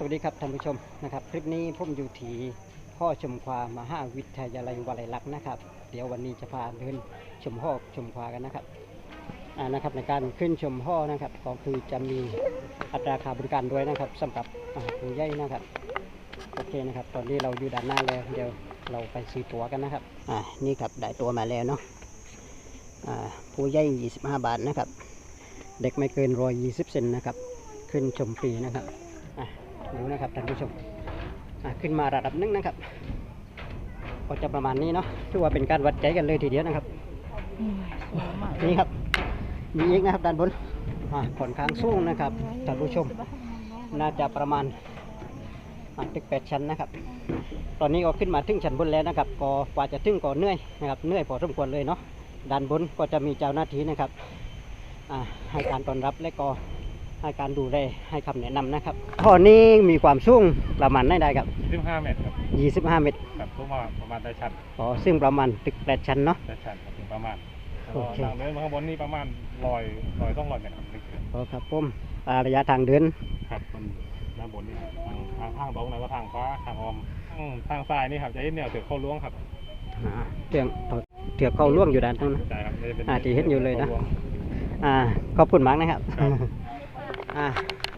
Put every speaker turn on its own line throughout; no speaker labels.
สวัสดีครับท่านผู้ชมนะครับ คลิปนี้ผมอยู่ที่พ่อชมความหาวิทยาลัยวลัยลักษณ์นะครับ เดี๋ยววันนี้จะพาเดินชมพ่อชมควากันนะครับอ่านะครับ ในการขึ้นชมพ่อนะครับ ก็คือจะมีอัตราค่าบริการด้วยนะครับสำหรับผู้ใหญ่นะครับโอเคนะครับ ตอนนี้เราอยู่ด้านหน้าแล้วเดี๋ยวเราไปซื้อตั๋วกันนะครับอ่านี่ครับได้ตั๋วมาแล้วเนาะอ่าผู้ใหญ่25 บาทนะครับ เด็กไม่เกิน120เซนนะครับ ขึ้นชมฟรีนะครับ ดูนะครับท่านผู้ชมอะขึ้นมาระดับหนึงนะครับ ก็จะประมาณนี้เนาะถือว่าเป็นการวัดใจกันเลยทีเดียวนะครับนี่ครับ มีอีกนะครับด้านบนอะค่อนข้างสูงนะครับท่านผู้ชม น่าจะประมาณอะตึกแปดชั้นนะครับ ตอนนี้ก็ขึ้นมาถึงชั้นบนแล้วนะครับก็กว่าจะถึงก็เหนื่อยนะครับเหนื่อยพอสมควรเลยเนาะด้านบนก็จะมีเจ้าหน้าที่นะครับอะให้การต้อนรับและก็ ให้การดูแลให้คำแนะนำนะครับท่อนี้มีความสูงประมาณได้ได้ครับ
25 เมตรครับ
25 เมตร
ครับประมาณประมาณได้ชัด
อ๋อซึ่งประมาณตึกแปดชั้นเนาะ
ได้ชัดครับถึงประมาณ
โอเค
ทางเดินมาข้างบนนี่ประมาณลอยลอยต้องลอยเมตรครับ
อ๋อครับผมอ่าระยะทางเดิน
ครับมันด้านบนนี่ทางทางทางตรงแล้วก็ทางฟ้าทางออมทางทางซ้ายนี่ครับจะเห็นแนวถือเข้าล้วงครับ
อ่าเถือกเถือกเข้าล่วงอยู่ด้านตรงนั้น
ใช่ครับจะเป็น
อ่าที่เห็นอยู่เลยนะ
ข้าวง
อ่าขอบคุณมากนะครับ
ครับ
อ่า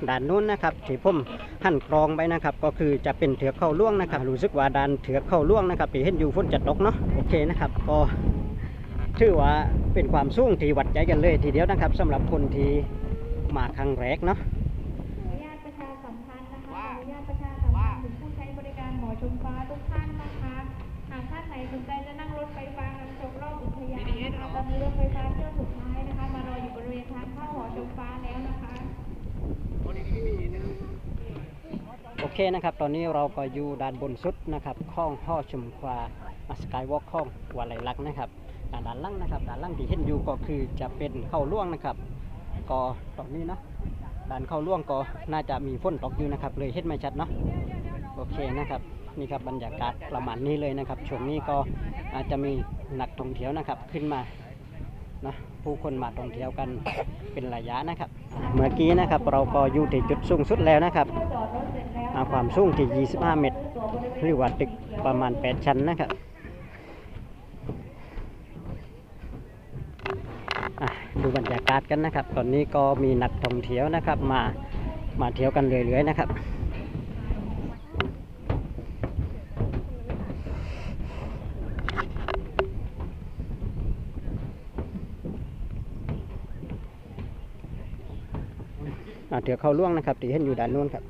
ด่านนู้นนะครับที่ผมหั่นกรองไปนะครับ ก็คือจะเป็นเถือกเข้าล่วงนะครับรู้สึกว่าด่านเถือกเข้าล่วงนะครับที่เห็นอยู่ฝนจะตกเนาะโอเคนะครับก็ถือว่าเป็นความสูงที่วัดใจกันเลยทีเดียวนะครับสำหรับคนที่มาครั้งแรกเนาะ
ญาตประชาสัมพันนะคะญาตประชาสัมพันถึงผู้ใช้บริการหมอชมฟ้าทุกท่านนะคะหากท่านไหนสนใจจะนั่งรถไฟฟ้านำชมรอบอุทยานนะคะตอนนี้รถไฟฟ้าเที่ยวสุดท้ายนะคะ มารออยู่บริเวณทางเข้าหอชมฟ้าแล้วนะคะ
โอ เคนะครับ ตอนนี้เราก็อยู่ด้านบนสุดนะครับข้องห่อชมควาสกายวอล์กข้องวาไลลักษ์นะครับอ่าด้านล่างนะครับด้านล่างที่เห็นอยู่ก็คือจะเป็นเข้าล่วงนะครับ ก็ตรงนี้เนาะด้านเข้าล่วงก็น่าจะมีฝนตกอยู่นะครับ เลยเห็นไม่ชัดเนาะโอเคนะครับนี่ครับบรรยากาศประมาณนี้เลยนะครับช่วงนี้ก็อาจจะมีนักท่องเที่ยวนะครับขึ้นมานะผู้คนมาท่องเที่ยวกันเป็นระยะนะครับ เมื่อกี้นะครับเราก็อยู่ที่จุดสูงสุดแล้วนะครับาความสูงที่ 25 เมตร หรือว่าตึกประมาณ 8 ชั้นนะครับดูบรรยากาศกันนะครับ ตอนนี้ก็มีนักท่องเที่ยวนะครับ มามาเที่ยวกันเรื่อยๆนะครับอ่าเถือเข้าล่วงนะครับที่เห็นอยู่ด้านนู้นครับ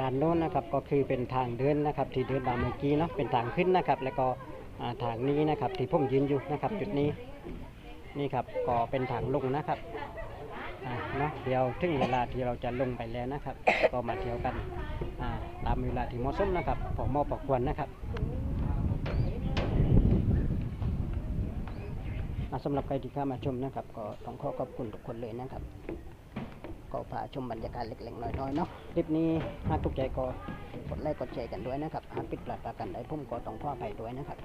ด้า น้นนะครับก็คือเป็นทางเดินนะครับที่เดินมาเมื่อกี้เนาะเป็นทางขึ้นนะครับ แล้วก็ทางนี้นะครับที่ผมยืนอยู่นะครับ จุดนี้นี่ครับก็เป็นทางลงนะครับเนาะเดี๋ยวถึงเวลาที่เราจะลงไปแล้วนะครับ ก็มาเที่ยวกันตามเวลาที่เหมาะสมนะครับพอเหมาะพอควรนะครับสำหรับใครที่เข้ามาชมนะครับ ก็ต้องขอขอบคุณทุกคนเลยนะครับ็พาชมบรรยากาศเล็กๆน้อยๆเนาะคลิปนี้หากถูกใจก็กดไลค์กดแชร์กันด้วยนะครับหากปิดพลาดประกันได้พุ่มก็ต้องขออภัยด้วยนะครับ